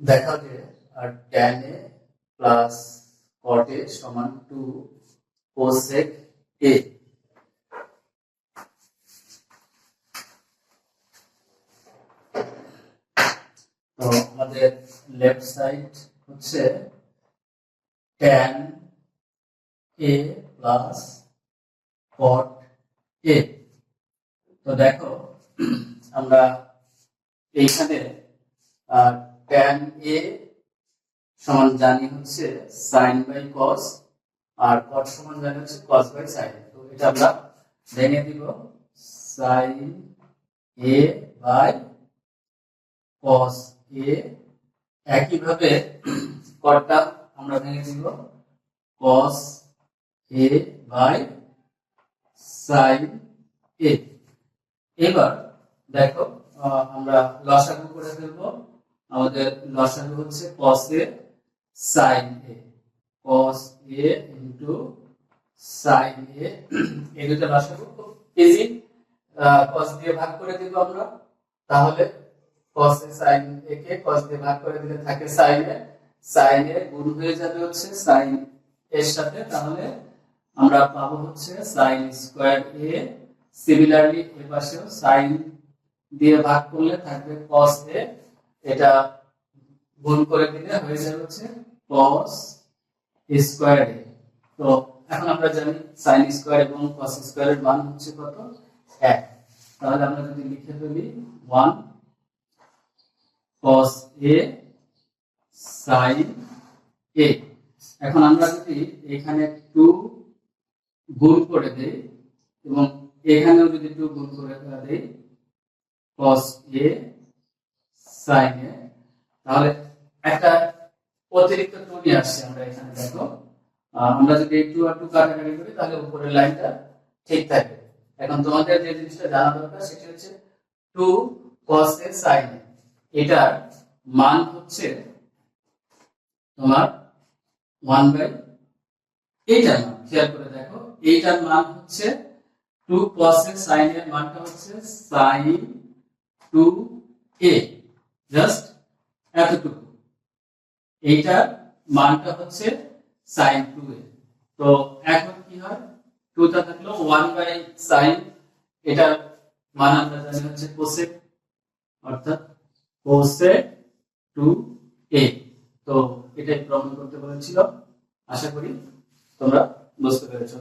দেখা যে tan A plus cot এ সমান টু কোসেক এ তো আমাদের লেফট সাইড হচ্ছে tan A plus cot A তো দেখো, আমরা এইখানে ট্যান এ সমান জানি হচ্ছে সাইন বাই কস আর কট সমান জানি হচ্ছে কস বাই সাইন তো এটা আমরা ভেঙে দিব সাইন এ বাই কস এ একইভাবে কটটা আমরা ভেঙে দিব কস এ বাই সাইন এ এবার দেখো আমরা লসাগু করে ফেলব। আমাদের লসাগু হচ্ছে cos A sin A cos A into sin A এই দুটো লসাগু খুব ইজি cos দিয়ে ভাগ করে দিব আমরা। তাহলে cos A sin A K cos দিয়ে ভাগ করে দিলে থাকে sin এ sin এ গুণ হয়ে যাবে হচ্ছে sin এর সাথে। তাহলে আমরা পাবো হচ্ছে sin স্কয়ার এ সিমিলারলি এর পাশেও sin দিয়ে ভাগ করলে থাকবে cos এ এটা গুণ করে দিলে হয়ে যাবে হচ্ছে cos স্কয়ার তো এখন আমরা জানি sin স্কয়ার এবং cos স্কয়ার এর মান হচ্ছে কত? 1 তাহলে আমরা যদি লিখে ফেলি 1 cos a sin a এখন আমরা যদি এখানে 2 গুণ করে দেই এবং এখানেও যদি 2 গুণ করে দেই, cos a sin তাহলে একটা অতিরিক্ত টু আসছে আমরা এখানে দেখো। আমরা যদি একটু আর টু কাটাকাটি করি, তাহলে উপরের লাইনটা ঠিক থাকবে। এখন তোমাদের যে জিনিসটা জানা দরকার, সেটা হচ্ছে টু cos a sin এটার মান হচ্ছে তোমার ওয়ান বাই এইটার মান। খেয়াল করে দেখো, এইটার মান হচ্ছে টু cos a sin এর মানটা হচ্ছে sin টু এ জাস্ট এতটুকু। এইটার মানটা হচ্ছে সাইন টু এ তো এখন কি হয়? টুটা থাকল ওয়ান বাই সাইন এটার মান আমরা জানি হচ্ছে কোসেক অর্থাৎ কোসেক টু এ তো এটাই প্রমাণ করতে বলেছিল। আশা করি তোমরা বুঝতে পেরেছ।